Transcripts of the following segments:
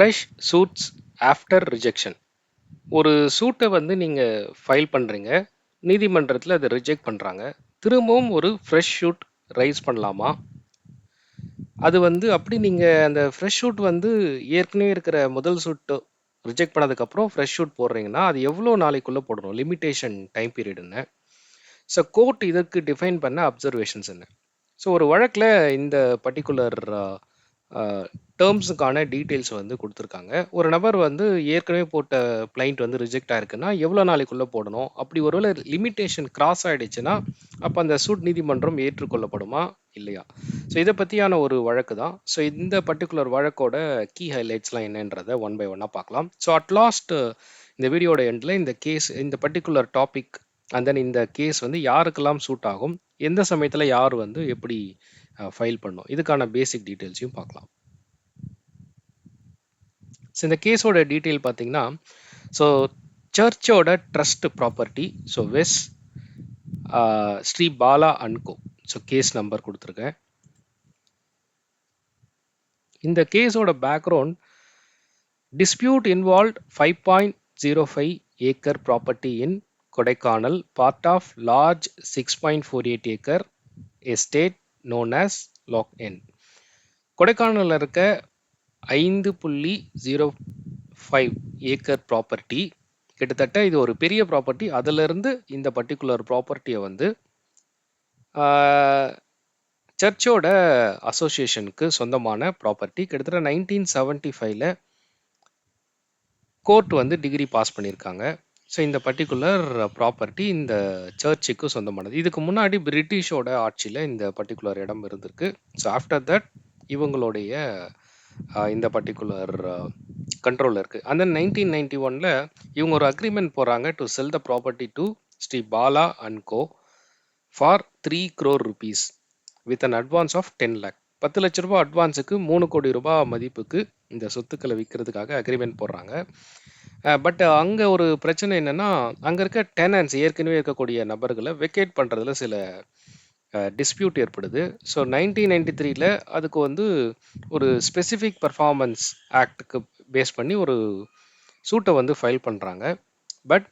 Fresh shoots after rejection ஒரு சூட்டை வந்து நீங்கள் ஃபைல் பண்ணுறீங்க நீதிமன்றத்தில் அதை ரிஜெக்ட் பண்ணுறாங்க திரும்பவும் ஒரு ஃப்ரெஷ் ஷூட் ரைஸ் பண்ணலாமா? அது வந்து அப்படி நீங்கள் அந்த ஃப்ரெஷ் ஷூட் வந்து ஏற்கனவே இருக்கிற முதல் சூட்டு ரிஜெக்ட் பண்ணதுக்கப்புறம் ஃப்ரெஷ் ஷூட் போடுறீங்கன்னா அது எவ்வளோ நாளைக்குள்ளே போடணும்? லிமிட்டேஷன் டைம் பீரியட் என்ன? ஸோ கோர்ட் இதற்கு டிஃபைன் பண்ண அப்சர்வேஷன்ஸ் என்ன? ஸோ ஒரு வழக்கில் இந்த பர்டிகுலர் டேர்ம்ஸுக்கான டீட்டெயில்ஸ் வந்து கொடுத்துருக்காங்க. ஒரு நபர் வந்து ஏற்கனவே போட்ட பிளைண்ட் வந்து ரிஜெக்ட் ஆயிருக்குன்னா எவ்வளோ நாளைக்குள்ளே போடணும்? அப்படி ஒருவேளை லிமிட்டேஷன் கிராஸ் ஆகிடுச்சுன்னா அப்போ அந்த சூட் நீதிமன்றம் ஏற்றுக்கொள்ளப்படுமா? இல்லையா? ஸோ இதை பற்றியான ஒரு வழக்கு தான். ஸோ இந்த பர்டிகுலர் வழக்கோட கீ ஹைலைட்ஸ்லாம் என்னன்றதை ஒன் பை ஒன்னாக பார்க்கலாம். ஸோ அட் லாஸ்ட் இந்த வீடியோட எண்டில் இந்த கேஸ் இந்த பர்டிகுலர் டாபிக் அண்ட் தென் இந்த கேஸ் வந்து யாருக்கெல்லாம் சூட் ஆகும்? எந்த சமயத்தில் யார் வந்து எப்படி ஃபைல் பண்ணும் இதுக்கான பேசிக் டீட்டெயில்ஸையும் பார்க்கலாம். ஸோ இந்த கேஸோட டீட்டெயில் பார்த்தீங்கன்னா ஸோ சர்ச்சோட trust property so Yves Sri Bala and co so case number கொடுத்துருக்கேன். இந்த கேஸோட background dispute involve five point zero five acre property in Kodaikanal part of large six point four eight acre estate known as lock என் கொடைக்கானலில் இருக்க ஐந்து புள்ளி zero five acre property கிட்டத்தட்ட இது ஒரு பெரிய ப்ராப்பர்ட்டி அதிலிருந்து இந்த பர்டிகுலர் ப்ராப்பர்ட்டியை வந்து சர்ச்சோட அசோசியேஷனுக்கு சொந்தமான ப்ராப்பர்ட்டி கிட்டத்தட்ட நைன்டீன் செவன்ட்டி ஃபைவ்ல கோர்ட் வந்து டிகிரி பாஸ் பண்ணியிருக்காங்க. ஸோ இந்த பர்டிகுலர் ப்ராப்பர்ட்டி இந்த சர்ச்சுக்கு சொந்தமானது. இதுக்கு முன்னாடி பிரிட்டிஷோட ஆட்சியில் இந்த பர்டிகுலர் இடம் இருந்திருக்கு. ஸோ ஆஃப்டர் தட் இவங்களுடைய இந்த பர்டிகுலர் கண்ட்ரோலில் இருக்குது அந்த நைன்டீன் நைன்டி ஒனில் இவங்க ஒரு அக்ரிமெண்ட் போகிறாங்க to sell the property to Sri Bala and co for three crore rupees with an advance of ten lakh பத்து லட்ச ரூபாய் அட்வான்ஸுக்கு மூணு கோடி ரூபாய் மதிப்புக்கு இந்த சொத்துக்களை விற்கிறதுக்காக அக்ரிமெண்ட் போடுறாங்க. பட் அங்கே ஒரு பிரச்சனை என்னென்னா அங்கே இருக்க டெனன்ஸ் ஏற்கனவே இருக்கக்கூடிய நபர்களை வெக்கேட் பண்ணுறதுல சில டிஸ்பியூட் ஏற்படுது. ஸோ நைன்டீன் நைன்டி த்ரீல அதுக்கு வந்து ஒரு ஸ்பெசிஃபிக் பர்ஃபார்மன்ஸ் ஆக்டுக்கு பேஸ் பண்ணி ஒரு சூட்டை வந்து ஃபைல் பண்ணுறாங்க பட்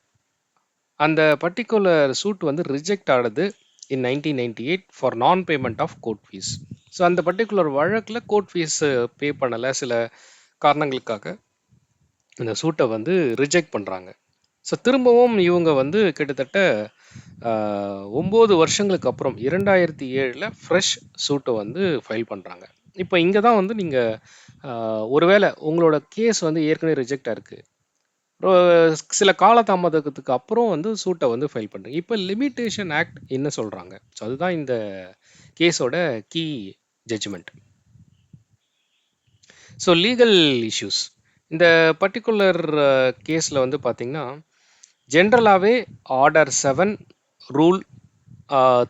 அந்த பர்டிகுலர் சூட் வந்து ரிஜெக்ட் ஆனது in nineteen ninety eight for non payment of court fees so அந்த பர்டிகுலர் வழக்கில் கோர்ட் ஃபீஸ் பே பண்ணலை சில காரணங்களுக்காக. இந்த சூட்டை வந்து ரிஜெக்ட் பண்ணுறாங்க ஸோ திரும்பவும் இவங்க வந்து கிட்டத்தட்ட ஒம்பது வருஷங்களுக்கு அப்புறம் இரண்டாயிரத்தி ஏழில் ஃப்ரெஷ் சூட்டை வந்து ஃபைல் பண்ணுறாங்க இப்போ இங்கே தான் வந்து நீங்கள் ஒருவேளை உங்களோட கேஸ் வந்து ஏற்கனவே ரிஜெக்டாக இருக்குது சில காலதாமதத்துக்கு அப்புறம் வந்து சூட்டை வந்து ஃபைல் பண்ணுறீங்க இப்போ லிமிட்டேஷன் ஆக்ட் என்ன சொல்கிறாங்க ஸோ அதுதான் இந்த கேஸோட key judgement so legal issues இந்த பர்டிகுலர் கேஸில் வந்து பார்த்திங்கன்னா ஜென்ரலாகவே ஆர்டர் செவன் ரூல்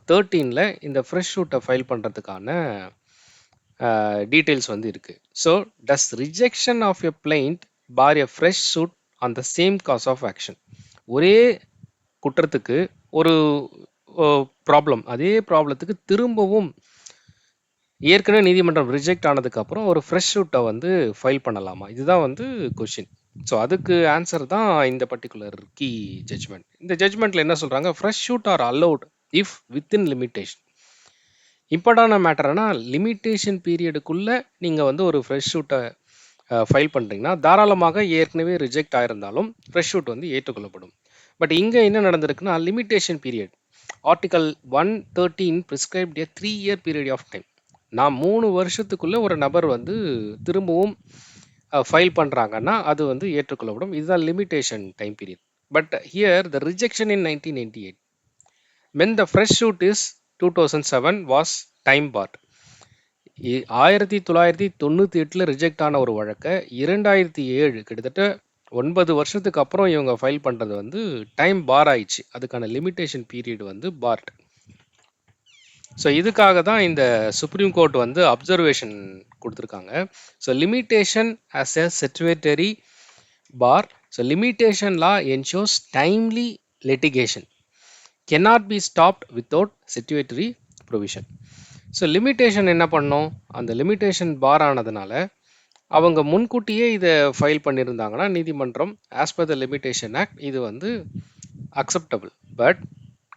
தேர்ட்டீனில் இந்த ஃப்ரெஷ் ஷூட்டை ஃபைல் பண்ணுறதுக்கான டீட்டெயில்ஸ் வந்து இருக்குது so does rejection of a plaint bar a fresh suit on the same cause of action ஒரே குற்றத்துக்கு ஒரு ப்ராப்ளம் அதே ப்ராப்ளத்துக்கு திரும்பவும் ஏற்கனவே நீதிமன்றம் ரிஜெக்ட் ஆனதுக்கப்புறம் ஒரு ஃப்ரெஷ் ஷூட்டை வந்து ஃபைல் பண்ணலாமா? இதுதான் வந்து கொஷின் ஸோ அதுக்கு ஆன்சர் தான் இந்த பர்டிகுலர் கீ ஜட்ஜ்மெண்ட் இந்த ஜட்ஜ்மெண்ட்டில் என்ன சொல்கிறாங்க fresh suit are allowed if within limitation இம்பார்ட்டான மேட்டர்னா லிமிட்டேஷன் பீரியடுக்குள்ளே நீங்கள் வந்து ஒரு ஃப்ரெஷ் ஷூட்டை ஃபைல் பண்ணுறீங்கன்னா தாராளமாக ஏற்கனவே ரிஜெக்ட் ஆயிருந்தாலும் ஃப்ரெஷ் ஷூட் வந்து ஏற்றுக்கொள்ளப்படும். பட் இங்கே என்ன நடந்திருக்குன்னா limitation period article one thirteen prescribed a three year period of time நான் மூணு வருஷத்துக்குள்ளே ஒரு நபர் வந்து திரும்பவும் ஃபைல் பண்ணுறாங்கன்னா அது வந்து ஏற்றுக்கொள்ளப்படும். இதுதான் limitation time period but here the rejection in nineteen ninety eight men the fresh suit is two thousand seven was time barred ஆயிரத்தி தொள்ளாயிரத்தி தொண்ணூற்றி எட்டில் ரிஜெக்ட் ஆன ஒரு வழக்கை இரண்டாயிரத்தி ஏழு கிட்டத்தட்ட ஒன்பது வருஷத்துக்கு அப்புறம் இவங்க ஃபைல் பண்ணுறது வந்து டைம் பார் ஆயிடுச்சு. அதுக்கான லிமிட்டேஷன் பீரியட் வந்து பார்ட் ஸோ இதுக்காக தான் இந்த சுப்ரீம் கோர்ட் வந்து அப்சர்வேஷன் கொடுத்துருக்காங்க. So limitation as a statutory bar so limitation law ensures timely litigation cannot be stopped without statutory provision so limitation என்ன பண்ணோம்? அந்த லிமிட்டேஷன் பார் ஆனதுனால அவங்க முன்கூட்டியே இதை ஃபைல் பண்ணியிருந்தாங்கன்னா நீதிமன்றம் as per the limitation act இது வந்து அக்செப்டபுள் பட்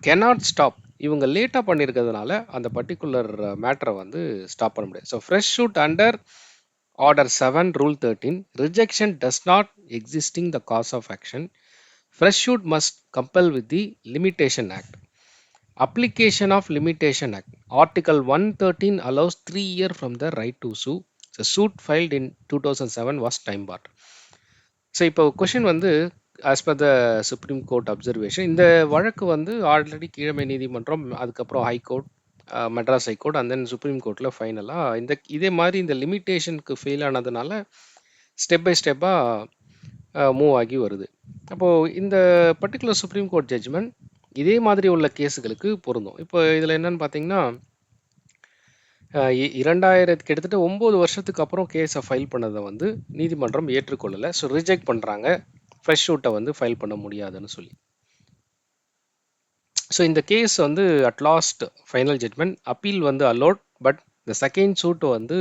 கெனாட் ஸ்டாப் இவங்க லேட்டாக பண்ணியிருக்கிறதுனால அந்த பர்டிகுலர் மேட்டரை வந்து ஸ்டாப் பண்ண முடியாது so fresh suit under order seven rule thirteen rejection does not existing the cause of action fresh suit must compel with the limitation act application of limitation act article one thirteen allows three year from the right to sue so suit filed in two thousand seven was time barred so இப்போ question வந்து as per the supreme court observation இந்த வழக்கு வந்து already கீழமை நீதிமன்றம் அதுக்கப்புறம் high court Madras high court and then supreme கோர்ட்டில் ஃபைனலாக இந்த இதே மாதிரி இந்த லிமிட்டேஷனுக்கு ஃபெயில் ஆனதுனால ஸ்டெப் பை ஸ்டெப்பாக மூவ் ஆகி வருது. அப்போது இந்த பர்டிகுலர் சுப்ரீம் கோர்ட் ஜட்ஜ்மெண்ட் இதே மாதிரி உள்ள கேஸுகளுக்கு பொருந்தும். இப்போ இதில் என்னன்னு பார்த்தீங்கன்னா இ- இரண்டாயிரத்து கிட்டத்தட்ட ஒம்பது வருஷத்துக்கு அப்புறம் கேஸை ஃபைல் பண்ணதை வந்து நீதிமன்றம் ஏற்றுக்கொள்ளலை. ஸோ ரிஜெக்ட் பண்ணுறாங்க ஃப்ரெஷ் ஷூட்டை வந்து ஃபைல் பண்ண முடியாதுன்னு சொல்லி. ஸோ இந்த கேஸ் வந்து at last final judgement appeal வந்து அலோட் பட் இந்த செகண்ட் சூட் வந்து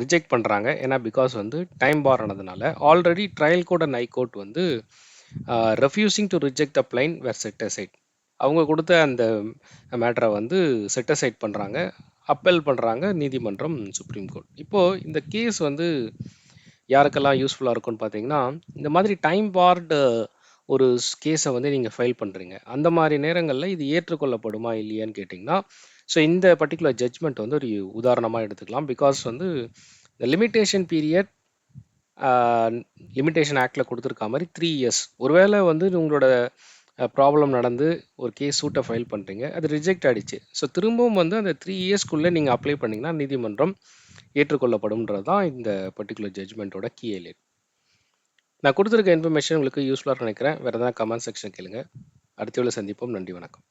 ரிஜெக்ட் பண்ணுறாங்க ஏன்னா பிகாஸ் வந்து டைம் பார் ஆனதுனால already trial court and high court வந்து refusing to reject the plaint where set aside அவங்க கொடுத்த அந்த மேட்டரை வந்து செட்டசைட் பண்ணுறாங்க அப்பெல் பண்ணுறாங்க நீதிமன்றம் சுப்ரீம் கோர்ட் இப்போது இந்த கேஸ் வந்து யாருக்கெல்லாம் யூஸ்ஃபுல்லாக இருக்கும்னு பார்த்தீங்கன்னா இந்த மாதிரி டைம் பார்டு ஒரு கேஸை வந்து நீங்கள் ஃபைல் பண்ணுறீங்க அந்த மாதிரி நேரங்களில் இது ஏற்றுக்கொள்ளப்படுமா இல்லையான்னு கேட்டிங்கன்னா ஸோ இந்த பர்டிகுலர் ஜட்ஜ்மெண்ட் வந்து ஒரு உதாரணமாக எடுத்துக்கலாம். பிகாஸ் வந்து இந்த லிமிட்டேஷன் பீரியட் லிமிட்டேஷன் ஆக்டில் கொடுத்துருக்க மாதிரி த்ரீ இயர்ஸ் ஒருவேளை வந்து உங்களோட ப்ராப்ளம் நடந்து ஒரு கேஸ் சூட்டை ஃபைல் பண்ணுறீங்க அது ரிஜெக்ட் ஆகிடுச்சு ஸோ திரும்பவும் வந்து அந்த த்ரீ இயர்ஸ்க்குள்ளே நீங்கள் அப்ளை பண்ணிங்கன்னா நீதிமன்றம் ஏற்றுக்கொள்ளப்படும்ன்றது தான் இந்த பர்டிகுலர் ஜட்ஜ்மெண்ட்டோட கீ எலிட் நான் கொடுத்துருக்க இன்ஃபர்மேஷன் உங்களுக்கு யூஸ்ஃபுல்லாக நினைக்கிறேன். வேறு எதனா கமெண்ட் செக்ஷன் கேளுங்க. அடுத்த சந்திப்போம். நன்றி வணக்கம்.